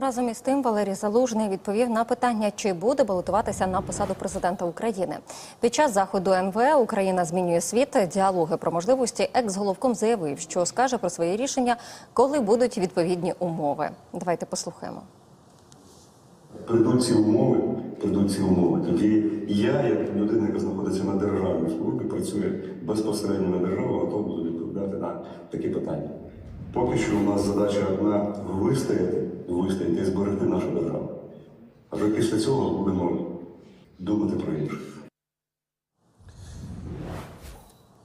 Разом із тим Валерій Залужний відповів на питання, чи буде балотуватися на посаду президента України. Під час заходу НВ Україна змінює світ. Діалоги про можливості екс-головком заявив, що скаже про свої рішення, коли будуть відповідні умови. Давайте послухаємо. Прийдуть ці умови, прийдуть ці умови. Тоді я, як людина, яка знаходиться на державній службі, працює безпосередньо на державу, готов буду відповідати на такі питання. Поки що у нас задача одна вистояти, вистояти і зберегти нашу державу. А вже після цього будемо думати про інше.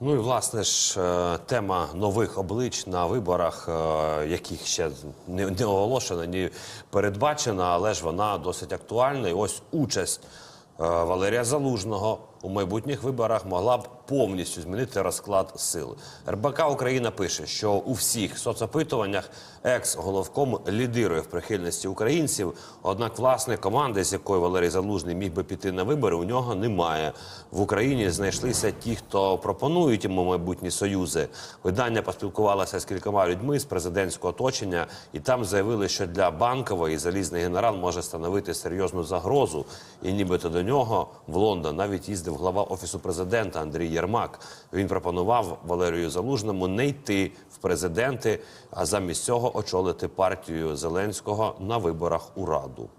Ну і власне ж е, тема нових облич на виборах, е, яких ще не, не оголошена, ні передбачена, але ж вона досить актуальна. І ось участь е, Валерія Залужного у майбутніх виборах могла б повністю змінити розклад сил. РБК Україна пише, що у всіх соцопитуваннях екс-головком лідирує в прихильності українців. Однак, власне, команди, з якою Валерій Залужний міг би піти на вибори, у нього немає. В Україні знайшлися ті, хто пропонують йому майбутні союзи. Видання поспілкувалося з кількома людьми з президентського оточення, і там заявили, що для банкової залізний генерал може становити серйозну загрозу. І нібито до нього в Лондон навіть їздив глава офісу президента Андрій Єрмак. Він пропонував Валерію Залужному не йти в президенти, а замість цього очолити партію Зеленського на виборах у раду.